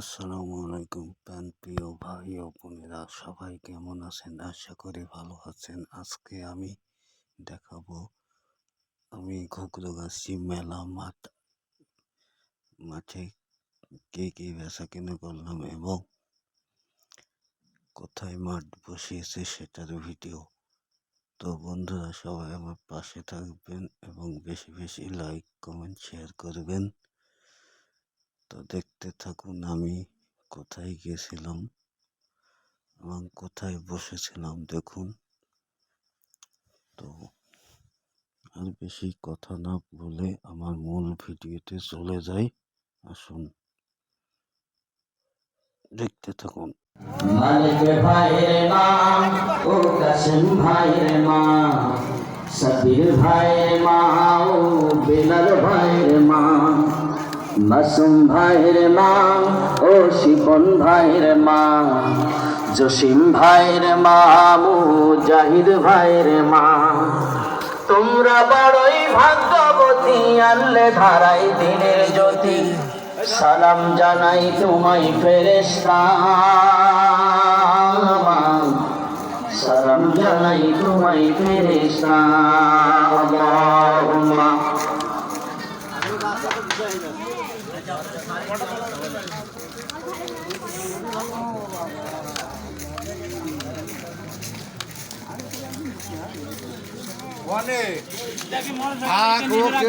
আসসালামু আলাইকুম, প্যান প্রিয় ভাই ও বোনেরা, সবাই কেমন আছেন? আশা করি ভালো আছেন। আজকে আমি দেখাবো, আমি ঘুগরুগাছি মেলা মাঠ, মাঠে কে কে বেচা কিনে করলাম এবং কোথায় মাঠ বসিয়েছে সেটার ভিডিও। তো বন্ধুরা, সবাই আমার পাশে থাকবেন এবং বেশি বেশি লাইক, কমেন্ট, শেয়ার করবেন। দেখতে থাকুন, আমি কোথায় গেছিলাম এবং কোথায় বসেছিলাম দেখুন। তো আর বেশি কথা না বলে আমার মূল ভিডিওতে চলে যাই, আসুন। দেখতে থাকুন। ভাইয়ের মা, ও মা মা, ও বেলাল ভাইয়ের মা। মাসুম ভাইয়ের মা ও শিপন ভাইয়ের মা, জসিম ভাইয়ের মা, মুজাহিদ ভাইয়ের মা। তোমরা বড়ই ভাগ্যবতী, আনলে ধারাই দিনের জ্যোতি। সালাম জানাই তোমায় ফেরেশতা। সালাম জানাই তোমায় ফেরেশতা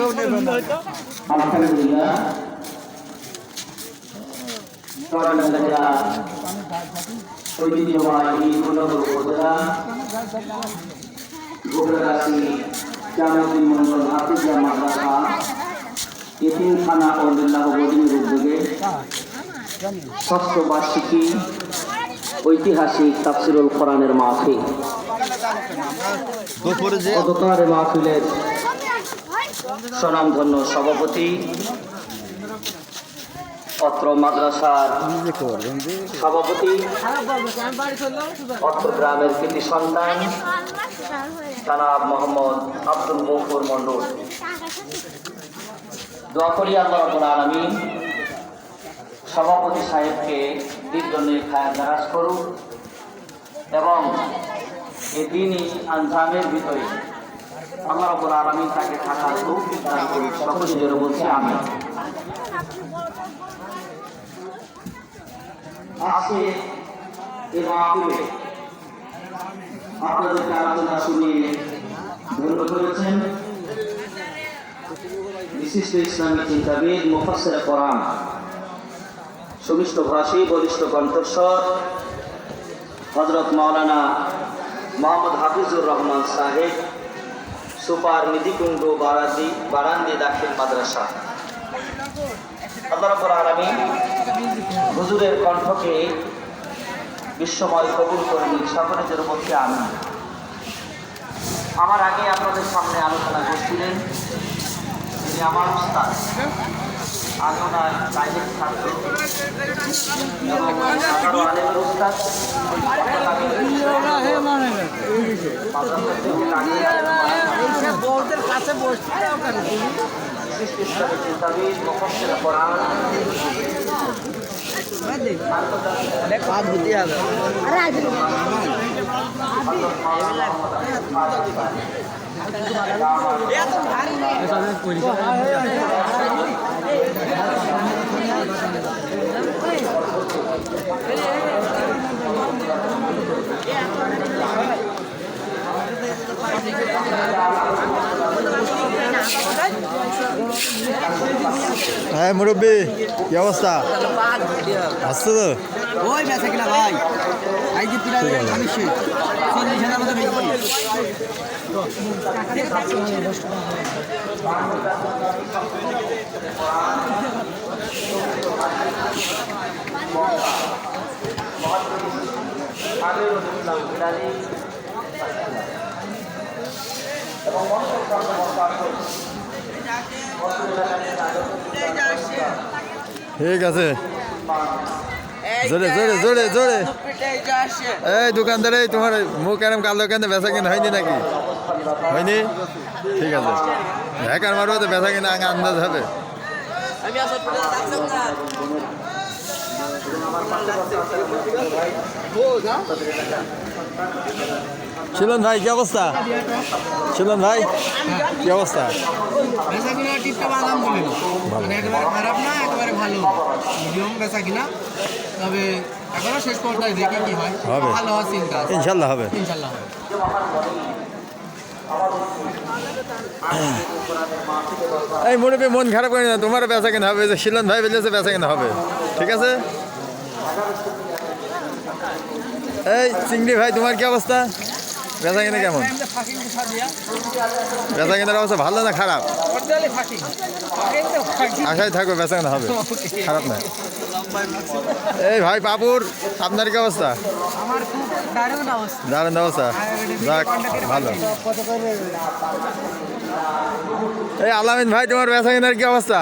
আল্লাহুম্মা আলহামদুলিল্লাহ চরণগঞ্জা ঐতিহ্যবাহী উপজেলা জামাউদ্দিন মন্ডল হাফিজা এতিমখানা ও বোর্ডিংয়ের উদ্যোগে ষষ্ঠ বার্ষিকী ঐতিহাসিক তাফসিরুল কোরআনের মাহফিল। গতকাল মাহফিলের স্বনামধন্য সভাপতি অত্র মাদ্রাসার সভাপতি অত্র গ্রামের কৃতি সন্তান তানাব মোহাম্মদ আব্দুল গফুর মন্ডল দোয়া করি আল্লাহ রাব্বুল আলামিন সভাপতি সাহেবকে দীর্ঘনে খায় নারাজ করুক এবং এই দিনই আঞ্জামের ভিতরে আল্লাহ রাব্বুল আলামিন তাকে থাকার তৌফিক দান করুন সকলে বলছি আমি আজকে এই মাহফিলে আপনাদেরকে আলোচনা শুনিয়ে ধন্য করেছেন, বিশিষ্ট ইসলামী চিন্তাবিদ, মুফাসসির কোরআন সুমিষ্ট ভাষী, বলিষ্ঠ কণ্ঠস্বর হজরত মাওলানা মোহাম্মদ হাফিজুর রহমান সাহেব, সুপার নিধিকুণ্ড বারাদি বারান্দি দাখিল মাদ্রাসা। আল্লাহ আলামিন হুজুরের কণ্ঠকে বিশ্বময় কবুল করে নিন, সকলের মধ্যে আমি আমার আগে আপনাদের সামনে আলোচনা করছিলেন তিনি আমার উস্তাদ। আমি উস্তাদ। বিশিষ্ট ইসলামী চিন্তাবিদ মুফাসসির কোরআন হ্যাঁ মুরব্বী কি অবস্থা? আসছে তো? ওই বেচা কিনা ভাই? আই যে প্রায় আমি সে চল্লিশ হাজার মতো বেশি ঠিক আছে। জোরে জোরে জোরে জোরে। এই দোকানদার এই তোমার মুখ এরম কালো কেন? বেচা কিনা হয়নি নাকি? হয়নি? ঠিক আছে। হ্যাকার মারবো তো বেচা কিনা আগে আন্দাজ হবে। শিলন ভাই, কি অবস্থা? শিলন ভাই, কি অবস্থা? মানে ইনশাল্লাহ হবে। এই মুরব্বী, মন খারাপ করে না। তোমার বেচা কেনা হবে। যে শিলন ভাই বলেছে বেচা কেনা হবে। ঠিক আছে? এই চিংড়ি ভাই, তোমার কি অবস্থা? বেচা কেনা কেমন? বেচা কেনার অবস্থা ভালো না খারাপ? আশায় থাকো বেচা কেনা হবে। খারাপ না। এই ভাই, পাপুর, আপনার কি অবস্থা? দারুণ অবস্থা। যাক, ভালো। এই আলামিন ভাই, তোমার বেচা কেনার কি অবস্থা?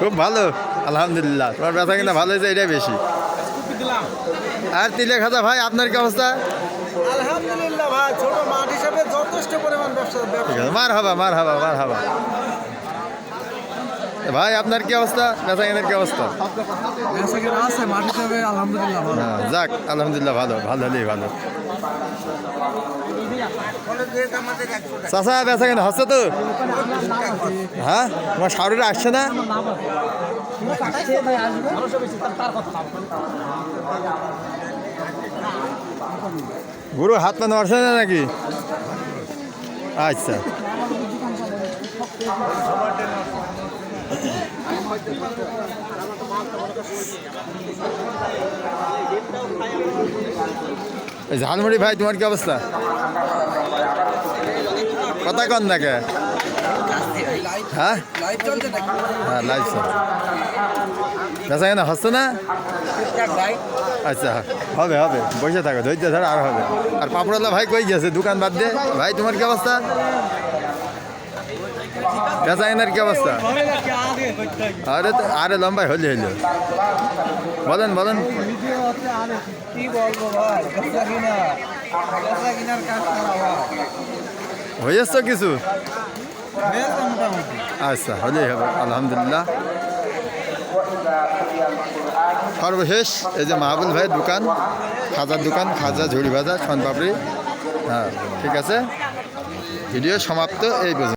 খুব ভালো। আলহামদুলিল্লাহ তোমার বেচা কেনা ভালো হয়েছে? এটাই বেশি। আর তিলে খাতা ভাই আপনার কি অবস্থা? আলহামদুলিল্লাহ ভাই ছোট মাঠ হিসাবে যথেষ্ট পরিমাণ ব্যবসা মার হাবা মার হাবা মার হাবা ভাই আপনার কি অবস্থা? কেনার কি অবস্থা? হ্যাঁ যাক আলহামদুলিল্লাহ ভালো ভালো হলেই ভালো। চাষা বেচা কেনা হচ্ছে তো? হ্যাঁ? তোমার শাহরুরে আসছে না? গুরু হাত পা নড়ছে না নাকি? আচ্ছা। ঝালমুড়ি ভাই, তোমার কি অবস্থা? কথা কন নাকি? হ্যাঁ? হ্যাঁ বেচা হচ্ছে না? আচ্ছা হবে হবে, বসে থাকো, ধৈর্য ধর, আর হবে। আর পাপড়ালা ভাই কই গেছে? দোকান বাদ দে। ভাই, তোমার কি অবস্থা? বেচা কেনার কি অবস্থা? আরে আরে লম্বাই হলে হইল। বলেন বলেন। কি হয়েছ কিছু? আচ্ছা হলেই হবে, আলহামদুলিল্লাহ। সর্বশেষ, এই যে মাহবুল ভাইয়ের দোকান, খাজার দোকান, খাজা ঝুড়ি ভাজা খনপাপড়ি হ্যাঁ ঠিক আছে। ভিডিও সমাপ্ত, এই পর্যন্ত।